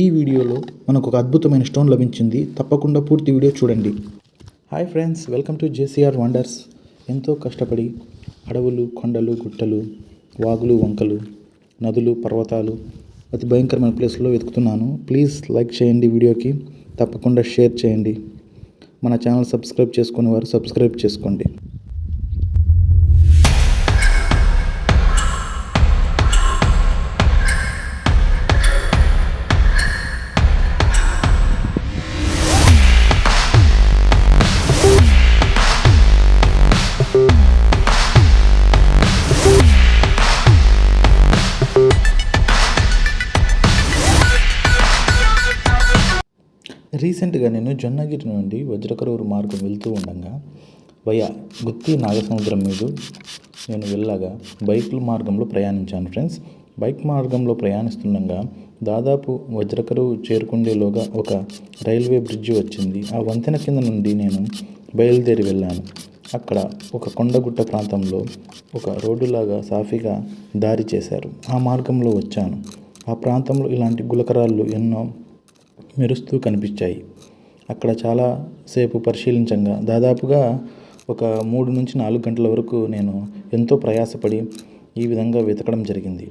ఈ వీడియోలో మనకు ఒక అద్భుతమైన స్టోన్ లభించింది. తప్పకుండా పూర్తి వీడియో చూడండి. Hi friends welcome to JCR wonders. ఎంతో కష్టపడి అడవులు కొండలు గుట్టలు వాగులు వంకలు నదులు పర్వతాలు అతి భయంకరమైన ప్లేస్లో వెతుకుతున్నాను. ప్లీజ్ లైక్ చేయండి వీడియోకి. తప్పకుండా షేర్ చేయండి. మన ఛానల్ సబ్స్క్రైబ్ చేసుకునే వారు సబ్స్క్రైబ్ చేసుకోండి. రీసెంట్గా నేను జొన్నగిరి నుండి వజ్రకరూరు మార్గం వెళ్తూ ఉండగా వయా గుత్తి నాగసముద్రం మీద నేను వెళ్ళగా బైకుల మార్గంలో ప్రయాణించాను ఫ్రెండ్స్. బైక్ మార్గంలో ప్రయాణిస్తుండగా దాదాపు వజ్రకరువు చేరుకుండేలోగా ఒక రైల్వే బ్రిడ్జి వచ్చింది. ఆ వంతెన కింద నుండి నేను బయలుదేరి వెళ్ళాను. అక్కడ ఒక కొండగుట్ట ప్రాంతంలో ఒక రోడ్డులాగా సాఫీగా దారి చేశారు. ఆ మార్గంలో వచ్చాను. ఆ ప్రాంతంలో ఇలాంటి గులకరాళ్ళు ఎన్నో మెరుస్తూ కనిపించాయి. అక్కడ చాలా సేపు పరిశీలించగా దాదాపుగా ఒక మూడు నుంచి నాలుగు గంటల వరకు నేను ఎంతో ప్రయాసపడి ఈ విధంగా వెతకడం జరిగింది.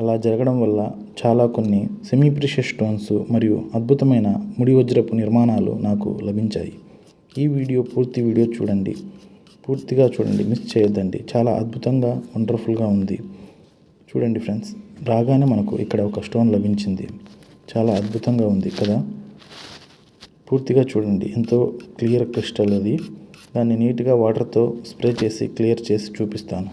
అలా జరగడం వల్ల చాలా కొన్ని సెమీ ప్రిషియస్ స్టోన్స్ మరియు అద్భుతమైన ముడి వజ్రపు నిర్మాణాలు నాకు లభించాయి. ఈ వీడియో పూర్తి వీడియో చూడండి. పూర్తిగా చూడండి. మిస్ చేయొద్దండి. చాలా అద్భుతంగా వండర్ఫుల్గా ఉంది. చూడండి ఫ్రెండ్స్ రాగానే మనకు ఇక్కడ ఒక స్టోన్ లభించింది. చాలా అద్భుతంగా ఉంది కదా? పూర్తిగా చూడండి. ఎంతో క్లియర్ క్రిస్టల్ అది. దాన్ని నీట్గా వాటర్తో స్ప్రే చేసి క్లియర్ చేసి చూపిస్తాను.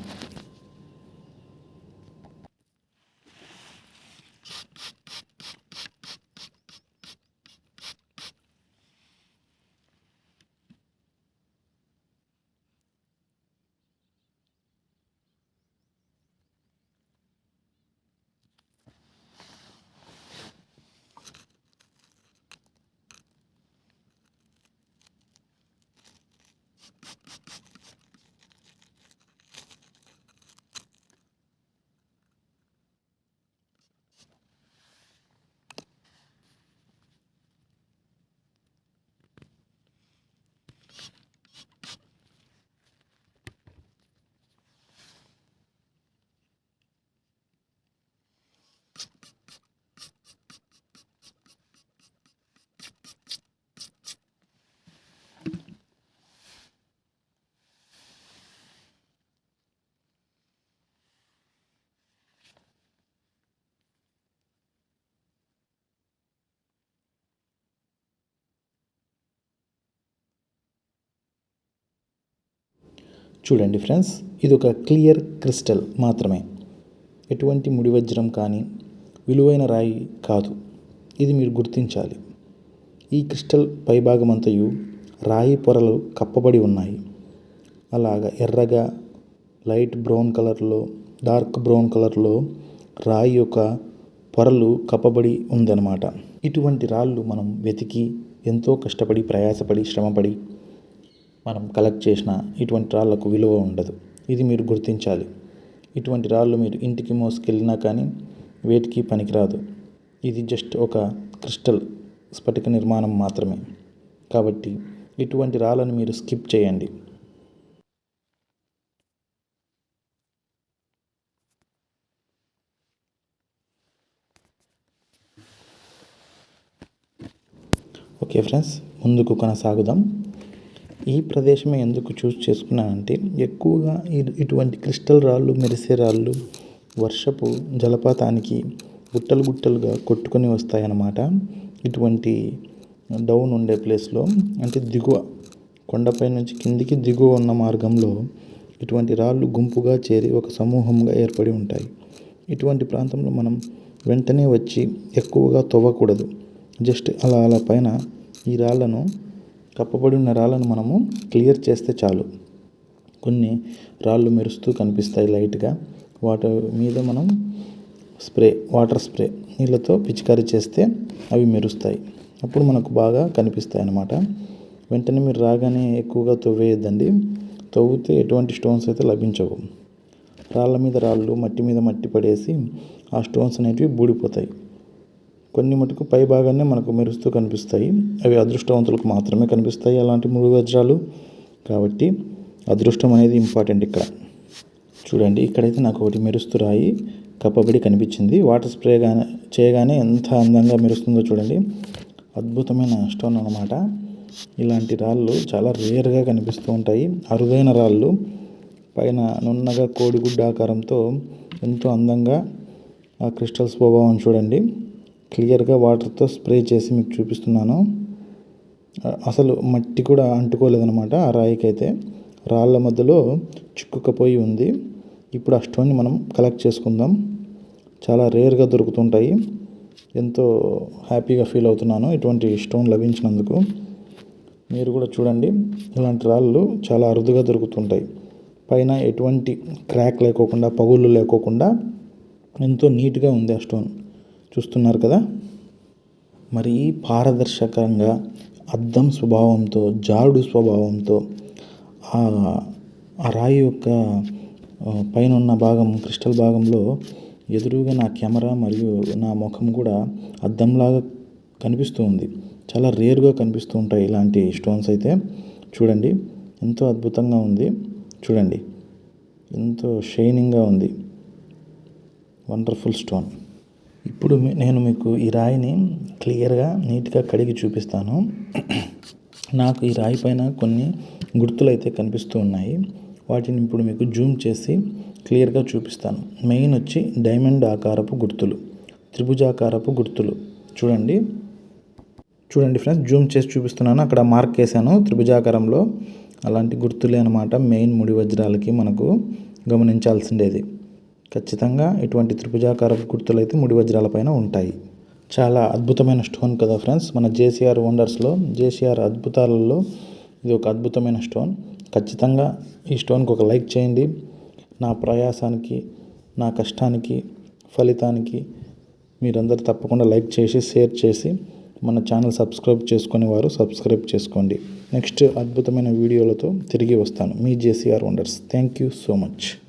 చూడండి ఫ్రెండ్స్ ఇది ఒక క్లియర్ క్రిస్టల్ మాత్రమే. ఎటువంటి ముడి వజ్రం కానీ విలువైన రాయి కాదు. ఇది మీరు గుర్తించాలి. ఈ క్రిస్టల్ పైభాగం అంతయు రాయి పొరలు కప్పబడి ఉన్నాయి. అలాగా ఎర్రగా లైట్ బ్రౌన్ కలర్లో డార్క్ బ్రౌన్ కలర్లో రాయి యొక్క పొరలు కప్పబడి ఉందన్నమాట. ఇటువంటి రాళ్ళు మనం వెతికి ఎంతో కష్టపడి ప్రయాసపడి శ్రమపడి మనం కలెక్ట్ చేసిన ఇటువంటి రాళ్ళకు విలువ ఉండదు. ఇది మీరు గుర్తించాలి. ఇటువంటి రాళ్ళు మీరు ఇంటికి మోసుకెళ్ళినా కానీ వేటికి పనికిరాదు. ఇది జస్ట్ ఒక క్రిస్టల్ స్ఫటిక నిర్మాణం మాత్రమే. కాబట్టి ఇటువంటి రాళ్ళను మీరు స్కిప్ చేయండి. ఓకే ఫ్రెండ్స్ ముందుకు కొనసాగుదాం. ఈ ప్రదేశమే ఎందుకు చూస్ చేసుకున్నానంటే ఎక్కువగా ఇటువంటి క్రిస్టల్ రాళ్ళు మెరిసే రాళ్ళు వర్షపు జలపాతానికి గుట్టలు గుట్టలుగా కొట్టుకొని వస్తాయన్నమాట. ఇటువంటి డౌన్ ఉండే ప్లేస్లో అంటే దిగువ కొండపై నుంచి కిందికి దిగువ ఉన్న మార్గంలో ఇటువంటి రాళ్ళు గుంపుగా చేరి ఒక సమూహంగా ఏర్పడి ఉంటాయి. ఇటువంటి ప్రాంతంలో మనం వెంటనే వచ్చి ఎక్కువగా తవ్వకూడదు. జస్ట్ అలా అలా పైన ఈ రాళ్ళను కప్పబడి ఉన్న రాళ్ళను మనము క్లియర్ చేస్తే చాలు. కొన్ని రాళ్ళు మెరుస్తూ కనిపిస్తాయి లైట్గా. వాటి మీద మనం స్ప్రే వాటర్ స్ప్రే నీళ్ళతో పిచికారీ చేస్తే అవి మెరుస్తాయి. అప్పుడు మనకు బాగా కనిపిస్తాయి అన్నమాట. వెంటనే మీరు రాగానే ఎక్కువగా తవ్వేయద్దండి. తవ్వితే ఎటువంటి స్టోన్స్ అయితే లభించవు. రాళ్ళ మీద రాళ్ళు మట్టి మీద మట్టి పడేసి ఆ స్టోన్స్ అనేటివి బూడిపోతాయి. కొన్ని మటుకు పై భాగాన్ని మనకు మెరుస్తూ కనిపిస్తాయి. అవి అదృష్టవంతులకు మాత్రమే కనిపిస్తాయి అలాంటి ముడి వజ్రాలు. కాబట్టి అదృష్టం అనేది ఇంపార్టెంట్ ఇక్కడ. చూడండి ఇక్కడైతే నాకు ఒకటి మెరుస్తూ రాయి కప్పబడి కనిపించింది. వాటర్ స్ప్రే గానే చేయగానే ఎంత అందంగా మెరుస్తుందో చూడండి. అద్భుతమైన స్టోన్ అనమాట ఇలాంటి రాళ్ళు చాలా రేర్గా కనిపిస్తూ ఉంటాయి. అరుదైన రాళ్ళు. పైన నున్నగా కోడిగుడ్డ ఆకారంతో ఎంతో అందంగా ఆ క్రిస్టల్ స్వభావం చూడండి. క్లియర్గా వాటర్తో స్ప్రే చేసి మీకు చూపిస్తున్నాను. అసలు మట్టి కూడా అంటుకోలేదనమాట ఆ రాయికైతే. రాళ్ళ మధ్యలో చిక్కుకపోయి ఉంది. ఇప్పుడు ఆ స్టోన్ని మనం కలెక్ట్ చేసుకుందాం. చాలా రేర్గా దొరుకుతుంటాయి. ఎంతో హ్యాపీగా ఫీల్ అవుతున్నాను ఇటువంటి స్టోన్ లభించినందుకు. మీరు కూడా చూడండి ఇలాంటి రాళ్ళు చాలా అరుదుగా దొరుకుతుంటాయి. పైన ఎటువంటి క్రాక్ లేకోకుండా పగుళ్ళు లేకోకుండా ఎంతో నీట్గా ఉంది ఆ స్టోన్. చూస్తున్నారు కదా? మరి పారదర్శకంగా అద్దం స్వభావంతో జారుడు స్వభావంతో ఆ ఆ రాయి యొక్క పైన ఉన్న భాగం క్రిస్టల్ భాగంలో ఎదురుగా నా కెమెరా మరియు నా ముఖం కూడా అద్దంలాగా కనిపిస్తూ ఉంది. చాలా రేరుగా కనిపిస్తూ ఉంటాయి ఇలాంటి స్టోన్స్ అయితే. చూడండి ఎంతో అద్భుతంగా ఉంది. చూడండి ఎంతో షైనింగ్గా ఉంది. Wonderful stone. ఇప్పుడు నేను మీకు ఈ రాయిని క్లియర్గా నీట్గా కడిగి చూపిస్తాను. నాకు ఈ రాయి పైన కొన్ని గుర్తులు అయితే కనిపిస్తూ ఉన్నాయి. వాటిని ఇప్పుడు మీకు జూమ్ చేసి క్లియర్గా చూపిస్తాను. మెయిన్ వచ్చి డైమండ్ ఆకారపు గుర్తులు త్రిభుజాకారపు గుర్తులు. చూడండి. చూడండి ఫ్రెండ్స్ జూమ్ చేసి చూపిస్తున్నాను. అక్కడ మార్క్ వేసాను త్రిభుజాకారంలో అలాంటి గుర్తులే అనమాట మెయిన్ ముడి వజ్రాలకి మనకు గమనించాల్సిండేది ఖచ్చితంగా ఇటువంటి త్రిభుజాకారపు గుర్తులు అయితే ముడి వజ్రాలపైన ఉంటాయి. చాలా అద్భుతమైన స్టోన్ కదా ఫ్రెండ్స్? మన జేసీఆర్ వండర్స్లో జేసీఆర్ అద్భుతాలలో ఇది ఒక అద్భుతమైన స్టోన్. ఖచ్చితంగా ఈ స్టోన్కి ఒక లైక్ చేయండి. నా ప్రయాసానికి నా కష్టానికి ఫలితానికి మీరందరూ తప్పకుండా లైక్ చేసి షేర్ చేసి మన ఛానల్ సబ్స్క్రైబ్ చేసుకునే వారు సబ్స్క్రైబ్ చేసుకోండి. నెక్స్ట్ అద్భుతమైన వీడియోలతో తిరిగి వస్తాను. మీ JCR wonders. Thank you so much.